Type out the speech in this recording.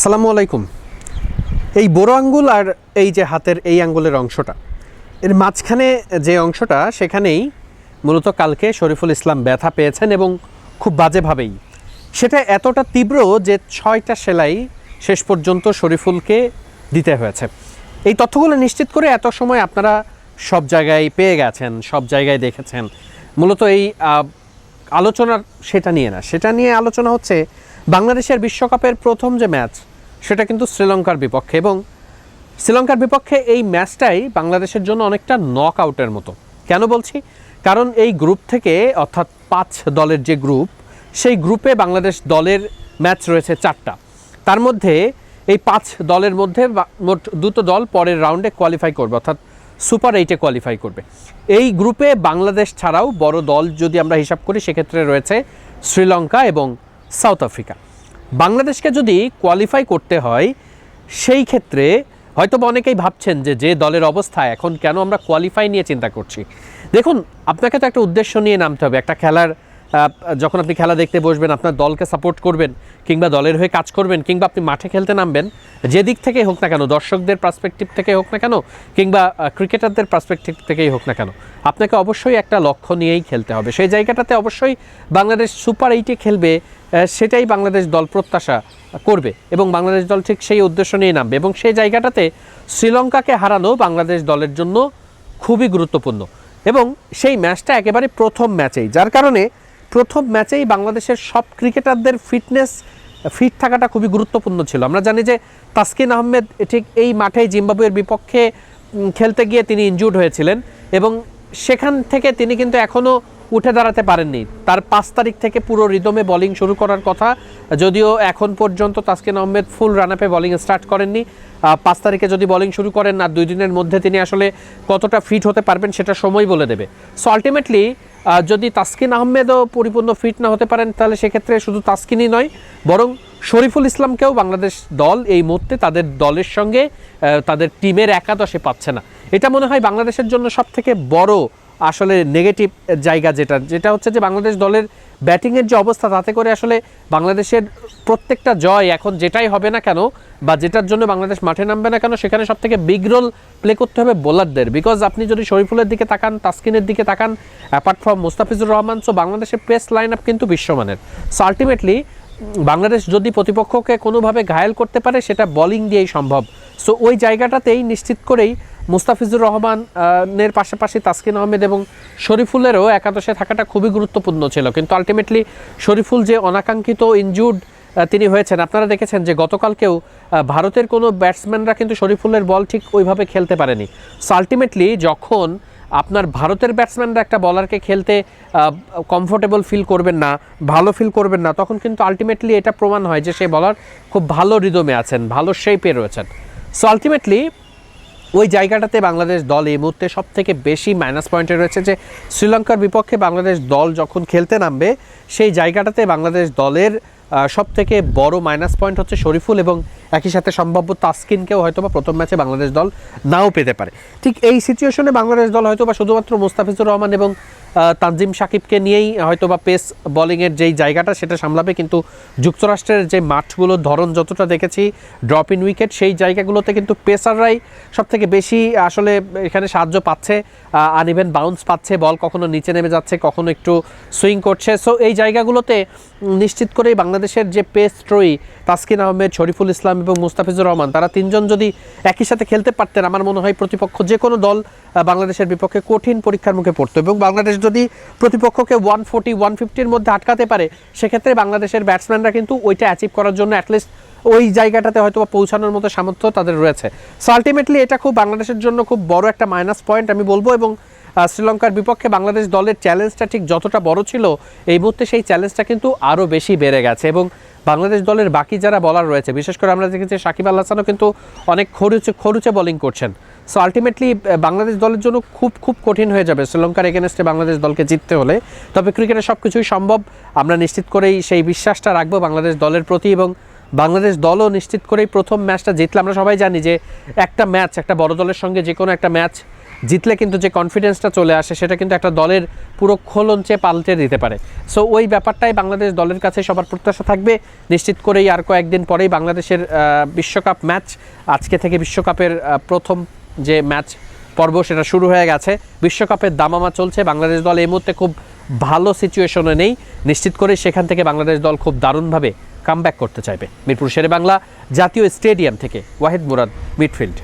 আসসালামু আলাইকুম। এই বড় আঙ্গুল আর এই যে হাতের এই আঙ্গুলের অংশটা, এর মাঝখানে যে অংশটা, সেখানেই মূলত কালকে শরীফুল ইসলাম ব্যথা পেয়েছেন এবং খুব বাজেভাবেই। সেটা এতটা তীব্র যে ছয়টা সেলাই শেষ পর্যন্ত শরীফুলকে দিতে হয়েছে। এই তথ্যগুলো নিশ্চিত করে এত সময় আপনারা সব জায়গায় পেয়ে গেছেন, সব জায়গায় দেখেছেন। মূলত এই আলোচনা সেটা নিয়ে না, সেটা নিয়ে আলোচনা হচ্ছে বাংলাদেশের বিশ্বকাপের প্রথম যে ম্যাচ সেটা কিন্তু শ্রীলঙ্কার বিপক্ষে এবং শ্রীলঙ্কার বিপক্ষে এই ম্যাচটাই বাংলাদেশের জন্য অনেকটা নক আউটের মতো। কেন বলছি? কারণ এই গ্রুপ থেকে, অর্থাৎ পাঁচ দলের যে গ্রুপ, সেই গ্রুপে বাংলাদেশ দলের ম্যাচ রয়েছে চারটা। তার মধ্যে এই পাঁচ দলের মধ্যে মোট দুটো দল পরের রাউন্ডে কোয়ালিফাই করবে, অর্থাৎ সুপার এইটে কোয়ালিফাই করবে। এই গ্রুপে বাংলাদেশ ছাড়াও বড় দল যদি আমরা হিসাব করি, সেক্ষেত্রে রয়েছে শ্রীলঙ্কা এবং সাউথ আফ্রিকা। বাংলাদেশকে যদি কোয়ালিফাই করতে হয়, সেই ক্ষেত্রে হয়তো অনেকেই ভাবছেন যে যে দলের অবস্থা, এখন কেন আমরা কোয়ালিফাই নিয়ে চিন্তা করছি? দেখুন, আপনাকে তো একটা উদ্দেশ্য নিয়ে নামতে হবে, একটা খেলার যখন আপনি খেলা দেখতে বসবেন, আপনার দলকে সাপোর্ট করবেন, কিংবা দলের হয়ে কাজ করবেন, কিংবা আপনি মাঠে খেলতে নামবেন, যে দিক থেকেই হোক না কেন, দর্শকদের পার্সপেক্টিভ থেকে হোক না কেন, কিংবা ক্রিকেটারদের পার্সপেক্টিভ থেকেই হোক না কেন, আপনাকে অবশ্যই একটা লক্ষ্য নিয়েই খেলতে হবে। সেই জায়গাটাতে অবশ্যই বাংলাদেশ সুপার এইটে খেলবে সেটাই বাংলাদেশ দল প্রত্যাশা করবে, এবং বাংলাদেশ দল ঠিক সেই উদ্দেশ্য নিয়ে নামবে, এবং সেই জায়গাটাতে শ্রীলঙ্কাকে হারানো বাংলাদেশ দলের জন্য খুবই গুরুত্বপূর্ণ, এবং সেই ম্যাচটা একেবারে প্রথম ম্যাচেই যার কারণে প্রথম ম্যাচেই বাংলাদেশের সব ক্রিকেটারদের ফিটনেস, ফিট থাকাটা খুবই গুরুত্বপূর্ণ ছিল। আমরা জানি যে তাসকিন আহমেদ ঠিক এই মাঠেই জিম্বাবুয়ের বিপক্ষে খেলতে গিয়ে তিনি ইনজুর্ড হয়েছিলেন এবং সেখান থেকে তিনি কিন্তু এখনও উঠে দাঁড়াতে পারেননি। তার পাঁচ তারিখ থেকে পুরো রিদমে বোলিং শুরু করার কথা, যদিও এখন পর্যন্ত তাসকিন আহমেদ ফুল রান আপে বোলিং স্টার্ট করেননি। পাঁচ তারিখে যদি বলিং শুরু করেন আর দুই দিনের মধ্যে তিনি আসলে কতটা ফিট হতে পারবেন সেটা সময় বলে দেবে। সো আলটিমেটলি যদি তাসকিন আহমেদও পরিপূর্ণ ফিট না হতে পারেন, তাহলে সেক্ষেত্রে শুধু তাসকিনই নয়, বরং শরীফুল ইসলামকেও বাংলাদেশ দল এই মুহূর্তে তাদের দলের সঙ্গে তাদের টিমের একাদশে পাচ্ছে না। এটা মনে হয় বাংলাদেশের জন্য সবথেকে বড় আসলে নেগেটিভ জায়গা যেটা যেটা হচ্ছে যে বাংলাদেশ দলের ব্যাটিংয়ের যে অবস্থা, তাতে করে আসলে বাংলাদেশের প্রত্যেকটা জয় এখন যেটাই হবে না কেন বা যেটার জন্য বাংলাদেশ মাঠে নামবে না কেন, সেখানে সব থেকে বিগ রোল প্লে করতে হবে বোলারদের বিকজ আপনি যদি শরীফুলের দিকে তাকান, তাসকিনের দিকে তাকান apart from Mustafizur Rahman so বাংলাদেশের পেস লাইন আপ কিন্তু বিশ্বমানের। সো আলটিমেটলি বাংলাদেশ যদি প্রতিপক্ষকে কোনোভাবে ঘায়েল করতে পারে, সেটা বোলিং দিয়েই সম্ভব। সো ওই জায়গাটাতেই নিশ্চিত করেই মুস্তাফিজুর রহমানের পাশাপাশি তাসকিন আহমেদ এবং শরীফুলেরও একাদশে থাকাটা খুবই গুরুত্বপূর্ণ ছিল। কিন্তু আলটিমেটলি শরীফুল যে অনাকাঙ্ক্ষিত ইনজুর্ড তিনি হয়েছেন, আপনারা দেখেছেন যে গতকালকেও ভারতের কোনো ব্যাটসম্যানরা কিন্তু শরীফুলের বল ঠিক ওইভাবে খেলতে পারেনি। সো আলটিমেটলি যখন আপনার ভারতের ব্যাটসম্যানরা একটা বলারকে খেলতে কমফোর্টেবল ফিল করবেন না, ভালো ফিল করবেন না, তখন কিন্তু আলটিমেটলি এটা প্রমাণ হয় যে সেই বলার খুব ভালো রিদমে আছেন, ভালো শেপে রয়েছেন। সো আলটিমেটলি ওই জায়গাটাতে বাংলাদেশ দল এই মুহূর্তে সব থেকে বেশি মাইনাস পয়েন্টে রয়েছে যে শ্রীলঙ্কার বিপক্ষে বাংলাদেশ দল যখন খেলতে নামবে, সেই জায়গাটাতে বাংলাদেশ দলের সব থেকে বড় মাইনাস পয়েন্ট হচ্ছে শরীফুল এবং একই সাথে সম্ভাব্য তাসকিনকেও হয়তো বা প্রথম ম্যাচে বাংলাদেশ দল নাও পেতে পারে। ঠিক এই সিচুয়েশনে বাংলাদেশ দল হয়তো বা শুধুমাত্র মুস্তাফিজুর রহমান এবং তানজিম সাকিবকে নিয়েই হয়তো বা পেস বোলিংয়ের যেই জায়গাটা সেটা সামলাবে, কিন্তু যুক্তরাষ্ট্রের যে মাঠগুলোর ধরন যতটা দেখেছি ড্রপ ইন উইকেট সেই জায়গাগুলোতে কিন্তু পেসাররাই সব থেকে বেশি আসলে এখানে সাহায্য পাচ্ছে আনইভেন বাউন্স পাচ্ছে বল কখনো নিচে নেমে যাচ্ছে, কখনো একটু সুইং করছে। সো এই জায়গাগুলোতে নিশ্চিত করেই বাংলাদেশের যে পেস ত্রয়ী তাসকিন আহমেদ, শরীফুল ইসলাম এবং মুস্তাফিজুর রহমান, তারা তিনজন যদি একই সাথে খেলতে পারতেন, আমার মনে হয় প্রতিপক্ষ যে কোনো দল বাংলাদেশের বিপক্ষে কঠিন পরীক্ষার মুখে পড়তো। এবং বাংলাদেশ যদি প্রতিপক্ষকে ওয়ান ফোর্টি ওয়ান ফিফটির মধ্যে আটকাতে পারে, সেক্ষেত্রে বাংলাদেশের ব্যাটসম্যানরা কিন্তু ওইটা অ্যাচিভ করার জন্য অ্যাটলিস্ট ওই জায়গাটাতে হয়তো পৌঁছানোর মতো সামর্থ্য তাদের রয়েছে। সো আলটিমেটলি এটা খুব বাংলাদেশের জন্য খুব বড় একটা মাইনাস পয়েন্ট আমি বলব এবং শ্রীলঙ্কার বিপক্ষে বাংলাদেশ দলের চ্যালেঞ্জটা ঠিক যতটা বড় ছিল, এই মুহূর্তে সেই চ্যালেঞ্জটা কিন্তু আরও বেশি বেড়ে গেছে এবং বাংলাদেশ দলের বাকি যারা বলার রয়েছে, বিশেষ করে আমরা দেখেছি সাকিব আল হাসানও কিন্তু অনেক খরুচে খরুচে বোলিং করছেন। সো আলটিমেটলি বাংলাদেশ দলের জন্য খুব খুব কঠিন হয়ে যাবে শ্রীলঙ্কার এগেনস্টে বাংলাদেশ দলকে জিততে হলে। তবে ক্রিকেটে সব কিছুই সম্ভব, আমরা নিশ্চিত করেই সেই বিশ্বাসটা রাখব বাংলাদেশ দলের প্রতি এবং বাংলাদেশ দলও নিশ্চিত করেই প্রথম ম্যাচটা জিতলে। আমরা সবাই জানি যে একটা ম্যাচ একটা বড় দলের সঙ্গে যে কোনো একটা ম্যাচ জিতলে কিন্তু যে কনফিডেন্সটা চলে আসে, সেটা কিন্তু একটা দলের পুরো খোলঞ্চে পাল্টে দিতে পারে। সো ওই ব্যাপারটাই বাংলাদেশ দলের কাছে সবার প্রত্যাশা থাকবে। নিশ্চিত করেই আর কয়েকদিন পরেই বাংলাদেশের বিশ্বকাপ ম্যাচ আজকে থেকে বিশ্বকাপের প্রথম যে ম্যাচ পর্ব, সেটা শুরু হয়ে গেছে। বিশ্বকাপের দামামা চলছে। বাংলাদেশ দল এই মুহূর্তে খুব ভালো সিচুয়েশনে নেই। নিশ্চিত করে সেখান থেকে বাংলাদেশ দল খুব দারুণভাবে কামব্যাক করতে চাইবে। মিরপুর শেরে বাংলা জাতীয় স্টেডিয়াম থেকে ওয়াহিদ মুরাদ মিডফিল্ড